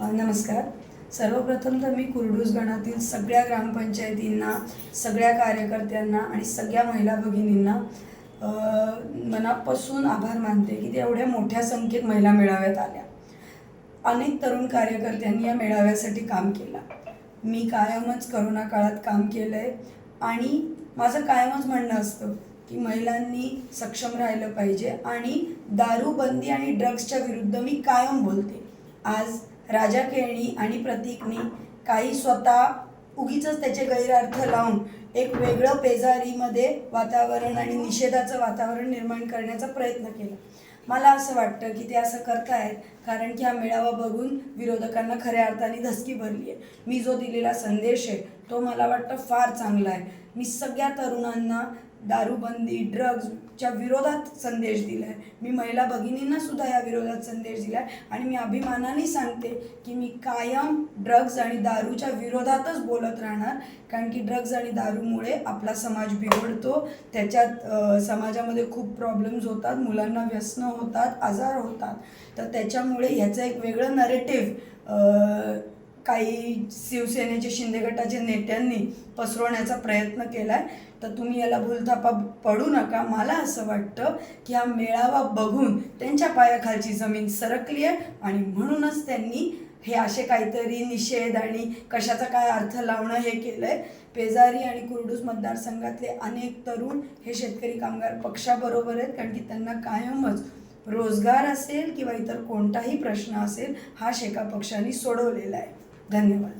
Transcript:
नमस्कार. सर्वप्रथम तर मी कुरडूस गणातील सगळ्या ग्रामपंचायतींना सगळ्या कार्यकर्त्यांना आणि सगळ्या महिला भगिनींना मनापासून आभार मानते की त्या एवढ्या मोठ्या संख्येत महिला मेळाव्यात आल्या. अनेक तरुण कार्यकर्त्यांनी या मेळाव्यासाठी काम केलं. मी कायमच करोना काळात काम केलं आहे आणि माझं कायमच म्हणणं असतं की महिलांनी सक्षम राहिलं पाहिजे आणि दारूबंदी आणि ड्रग्सच्या विरुद्ध मी कायम बोलते. आज राजा केळणी आणि प्रतीकनी काही स्वतः उगीच त्याचे गैरअर्थ लावून एक वेगळं पेजारीमध्ये वातावरण आणि निषेधाचं वातावरण निर्माण करण्याचा प्रयत्न केला. मला असं वाटतं की ते असं करतायत कारण की हा मेळावा बघून विरोधकांना खऱ्या अर्थाने धसकी भरली आहे. मी जो दिलेला संदेश आहे तो मला वाटतं फार चांगला आहे. मी सगळ्या तरुणांना दारूबंदी ड्रग्जच्या विरोधात संदेश दिला आहे मी महिला भगिनींना सुद्धा या विरोधात संदेश दिला आहे आणि मी अभिमानाने सांगते की मी कायम ड्रग्ज आणि दारूच्या विरोधातच बोलत राहणार. कारण की ड्रग्ज आणि दारूमुळे आपला समाज बिघडतो. त्याच्यात समाजामध्ये खूप प्रॉब्लेम्स होतात. मुलांना व्यसनं होतात आजार होतात. तर त्याच्यामुळे ह्याचं एक वेगळं नरेटिव्ह काही शिवसेनेचे शिंदे गटाचे नेत्यांनी पसरवण्याचा प्रयत्न केला आहे तर तुम्ही याला भूलथापा पडू नका. मला असं वाटतं की हा मेळावा बघून त्यांच्या पायाखालची जमीन सरकली आहे आणि म्हणूनच त्यांनी हे असे काहीतरी निषेध आणि कशाचा काय अर्थ लावणं हे केलं आहे पेजारी आणि कुर्डूस मतदारसंघातले अनेक तरुण हे शेतकरी कामगार पक्षाबरोबर आहेत. कारण की त्यांना कायमच रोजगार असेल किंवा इतर कोणताही प्रश्न असेल हा शेका पक्षाने सोडवलेला आहे. धन्यवाद.